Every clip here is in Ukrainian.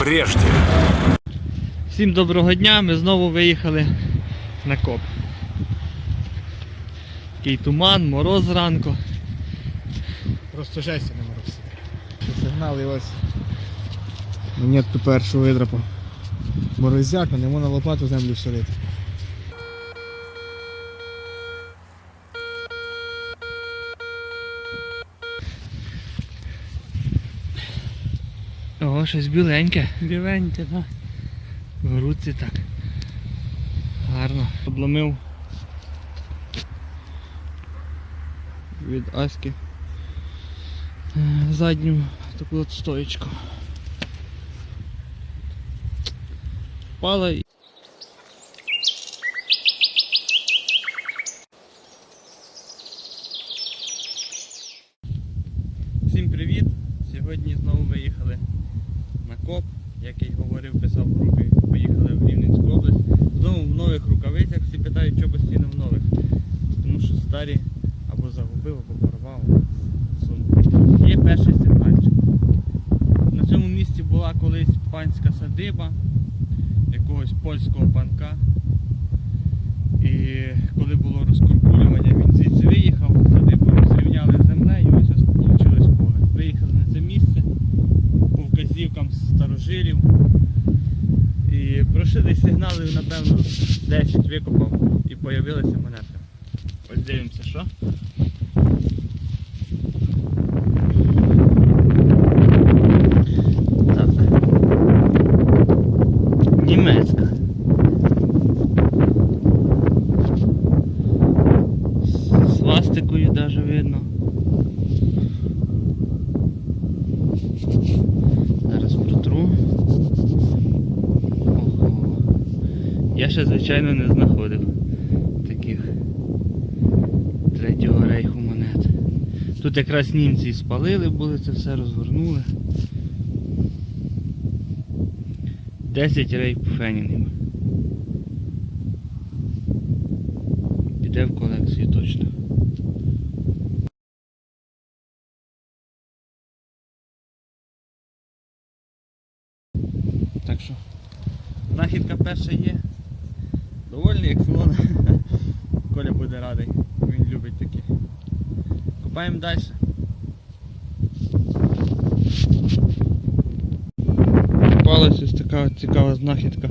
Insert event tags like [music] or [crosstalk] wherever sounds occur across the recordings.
прежде. Всім доброго дня, ми знову виїхали на коп. Такий туман, мороз зранку. Просто жестя не мороз. Сигнали ось. мені Монетку першу Морозяк, Морозяка, не на лопату землю всолити. Ого, щось біленьке. Біленьке, так. В руці так. Гарно. Обломив від Аськи е, задню таку от стоечку. Впала і Всім привіт! Сьогодні знову виїхали на який говорив, писав в групі, поїхали в Рівненську область. Знову в нових рукавицях, всі питають, що постійно в нових. Тому що старі або загубив, або порвав. сумку. Є перший сигнальчик. На цьому місці була колись панська садиба якогось польського панка. І коли було розкуркулювання, він звідси виїхав, садибу розрівняли з землею, і ось вийшло поле. Виїхали на це місце по вказівкам старожилів. І пройшли десь сигналів, напевно, 10 викопав і з'явилася монетка. Ось дивимося, що. Я ще, звичайно, не знаходив таких третього рейху монет. Тут якраз німці спалили були, це все розгорнули. 10 рейх фенінгів. Піде в колекцію точно. Так що, знахідка перша є. Довольний, як слон. [laughs] Коля буде радий, він любить такі. Копаємо далі. Попалась ось така цікава знахідка.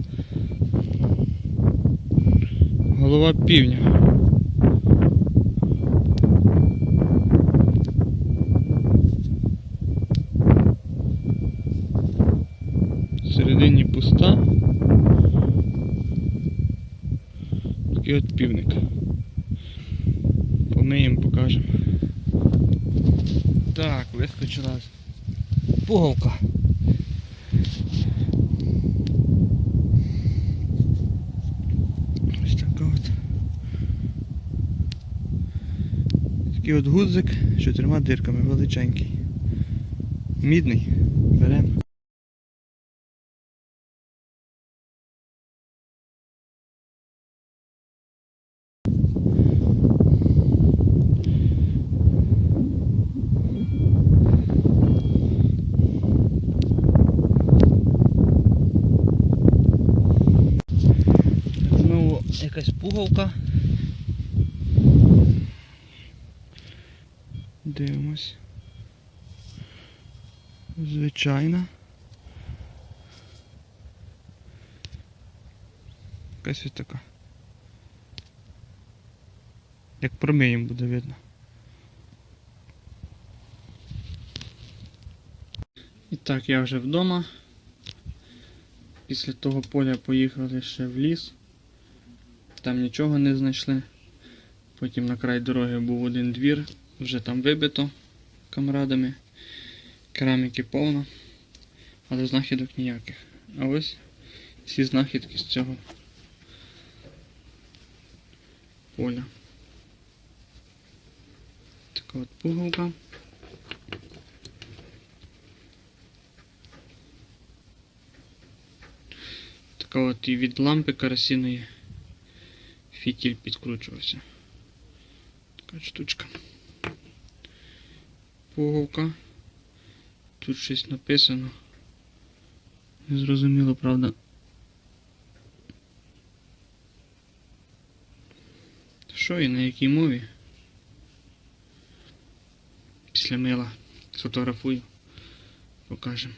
Голова півня. Всередині пуста. Такий от півник. Помиємо, покажемо. Так, вискочила пуговка. Ось така от. Такий от гудзик з чотирма дирками, величенький. Мідний. Беремо. Пуговка. Дивимось. Звичайна. Якась ось така. Як промиєм буде видно. І так, я вже вдома. Після того поля поїхали ще в ліс. Там нічого не знайшли. Потім на край дороги був один двір, вже там вибито камрадами. Кераміки повно, але знахідок ніяких. А ось всі знахідки з цього поля. Така от пуговка. Така от і від лампи карасиної фітіль підкручувався. Така штучка. Пуговка. Тут щось написано. Незрозуміло, правда. Що і на якій мові? Після мила сфотографую. Покажемо.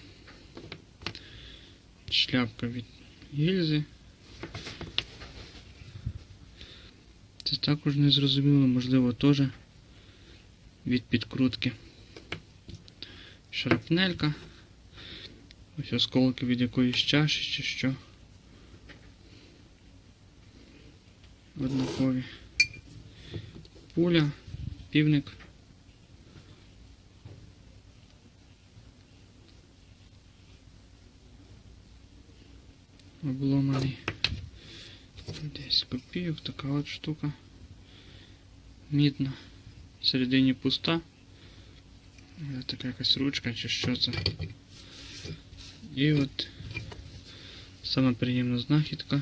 Шляпка від гільзи. Також незрозуміло, можливо, теж від підкрутки. Шрапнелька. Ось осколки від якоїсь чаші чи що. Однакові. Пуля, півник. Обломаний. 10 копійок, така от штука. Мідна. Всередині пуста. Ось Така якась ручка чи що це. І от сама приємна знахідка.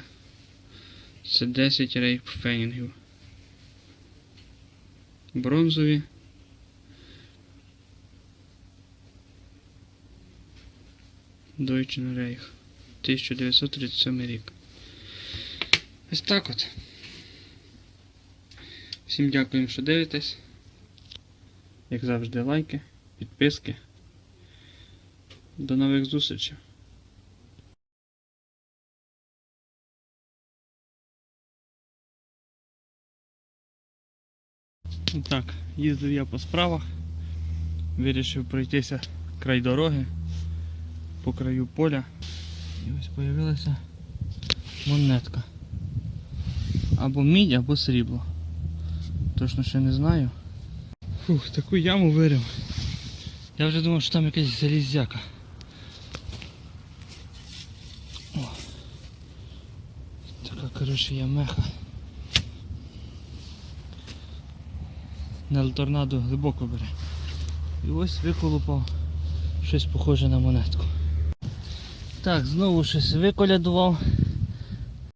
Це 10 рейп фенінгів. Бронзові. Deutschen Reich. 1937 рік. Ось так от. Всім дякуємо, що дивитесь. Як завжди, лайки, підписки. До нових зустрічей. Так, їздив я по справах. Вирішив пройтися край дороги по краю поля. І ось з'явилася монетка. Або мідь, або срібло. Точно ще не знаю. Фух, таку яму вирив. Я вже думав, що там якась залізяка. О. Така, коротше, ямеха. На торнадо глибоко бере. І ось виколупав щось похоже на монетку. Так, знову щось виколядував.